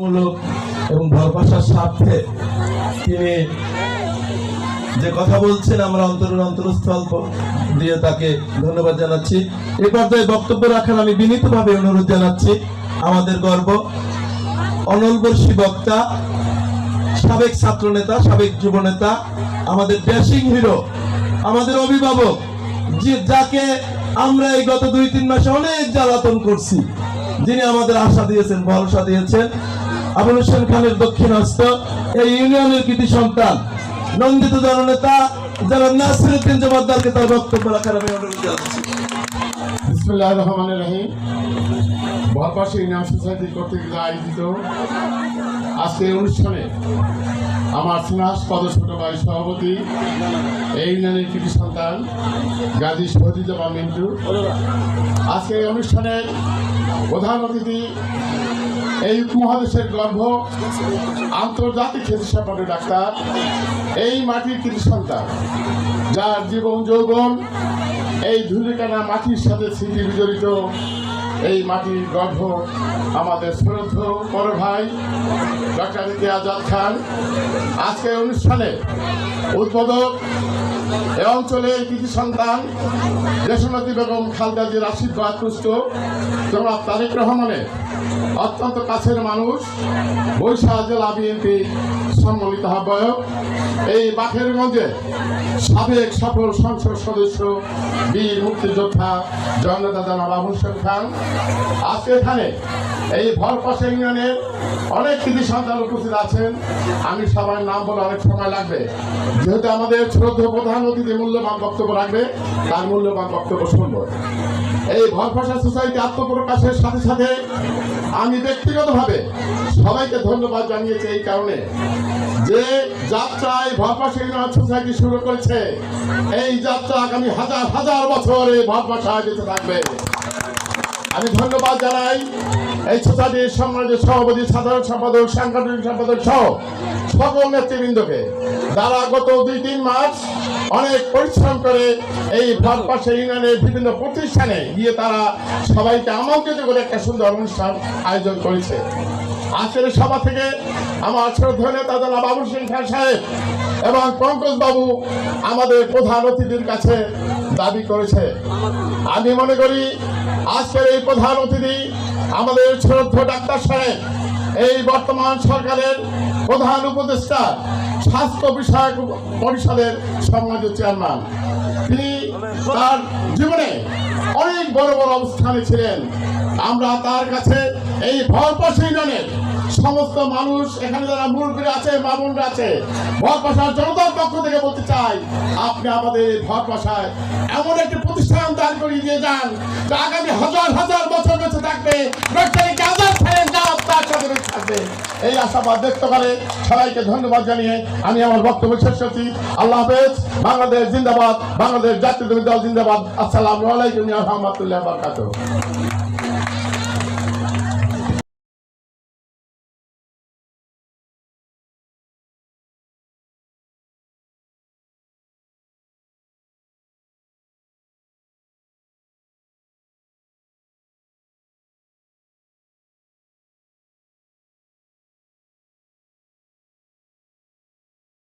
মূলক এবং ভালোবাসার স্বার্থে তিনি যে কথা বলছেন, আমরা অন্তরের অন্তরস্থল দিয়ে তাকে ধন্যবাদ জানাচ্ছি। এ পর্যায়ে বক্তব্য রাখার আমি বিনীতভাবে অনুরোধ জানাচ্ছি। আমাদের গর্ব অনলবর্ষী বক্তা, সাবেক ছাত্র নেতা সাবেক যুব নেতা আমাদের ড্যাশিং হিরো, আমাদের অভিভাবক, যে যাকে আমরা এই গত দুই তিন মাসে অনেক জ্বালাতন করছি, যিনি আমাদের আশা দিয়েছেন, ভরসা দিয়েছেন। আবুল হোসেন খানের দক্ষিণ হস্ত, এই ইউনিয়নের কৃতি সন্তান, নন্দিত জননেতা যারা নাসিরুদ্দিন জমাদ্দারকে তার বক্তব্য রাখার আমি অনুরোধ জানাচ্ছি। বিসমুল্লাহ ইউনিয়ন সোসাইটি কর্তৃক আয়োজিত আজকের অনুষ্ঠানে আমার সুনাসপদ ছোট ভাই সভাপতি, এই ইউনিয়নের কৃতি সন্তান, গাজী শহীদুজ্জামা মিন্টু। আজকে এই অনুষ্ঠানের প্রধান অতিথি, এই উপমহাদেশের গর্ভ, আন্তর্জাতিক খ্যাতিসম্পন্ন ডাক্তার, এই মাটির কৃতি সন্তান, যার জীবন যৌবন এই ধুলিকানা মাটির সাথে স্মৃতি বিজড়িত এই মাটির গর্ভ আমাদের শ্রদ্ধ বড় ভাই ডক্টর আজাদ খান। আজকের অনুষ্ঠানে উদ্বোধক এ অঞ্চলে কৃতি সন্তান দেশনদী বেগম খালদাজির আশীর্বাদ পুষ্ট জনাব তারেক রহমানের অত্যন্ত কাছের মানুষ বৈশাখ জেলা বিএনপি সম্মানিত আহ্বায়ক। এই বাখেরগঞ্জে সাবেক সফল সংসদ সদস্য বীর মুক্তিযোদ্ধা জননেতা জনাব আবুল খান। আজকে এখানে এই ভরপাশা ইউনিয়নের অনেক কৃতি সন্তান উপস্থিত আছেন। আমি সবার নাম বলে অনেক সময় লাগবে। যেহেতু আমাদের শ্রদ্ধ প্রধান অতিথি মূল্যবান বক্তব্য রাখবে, তার মূল্যবান বক্তব্য শুনব। এই ভরপাশা সোসাইটি আত্মপ্রকাশের সাথে সাথে আমি ব্যক্তিগতভাবে সবাইকে ধন্যবাদ জানিয়েছি এই কারণে যে যাত্রায় ভরপাশা ইউনিয়ন সোসাইটি শুরু করেছে, এই যাত্রা আগামী হাজার হাজার বছর এই ভরপাশায় বেঁচে থাকবে। আমি ধন্যবাদ জানাই এই সোসাইটির সম্মানিত সভাপতি, সাধারণ সম্পাদক, সাংগঠনিক সম্পাদক সহ সকল নেতৃবৃন্দকে। যারা গত দুই তিন মাস অনেক পরিশ্রম করে এই ভারতবর্ষের ইউনিয়নের বিভিন্ন প্রতিষ্ঠানে গিয়ে তারা সবাইকে আমন্ত্রিত করে একটা সুন্দর অনুষ্ঠান আয়োজন করেছে। আজকের সভা থেকে আমার শ্রদ্ধা নেতা জনাব বাবুল সিং খান সাহেব এবং পঙ্কজ বাবু আমাদের প্রধান অতিথির কাছে দাবি করেছে। আমি মনে করি আজকের এই প্রধান অতিথি আমাদের শ্রদ্ধ ডাক্তার সাহেব, এই বর্তমান সরকারের প্রধান উপদেষ্টা, স্বাস্থ্য বিষয়ক পরিষদের সম্মানিত চেয়ারম্যান। তিনি তার জীবনে অনেক বড় বড় অবস্থানে ছিলেন। আমরা তার কাছে এই ভরপাশ ইউনিয়নের সমস্ত মানুষ এখানে যারা মুরব্বীরা আছে মামুনরা আছে, ভরপাশার জনতার পক্ষ থেকে বলতে চাই, আপনি আমাদের এই ভরপাশায় এমন একটি প্রতিষ্ঠান দান করিয়ে দিয়ে যান, যা আগামী হাজার হাজার বছর বেঁচে থাকবে। এই আশাবাদ ব্যক্ত করে সবাইকে ধন্যবাদ জানিয়ে আমি আমার বক্তব্য শেষ করছি। আল্লাহ হাফেজ, বাংলাদেশ জিন্দাবাদ, বাংলাদেশ জাতীয় দল জিন্দাবাদ। আসসালামু আলাইকুম রহমতুল্লাহ বারকাতুহ।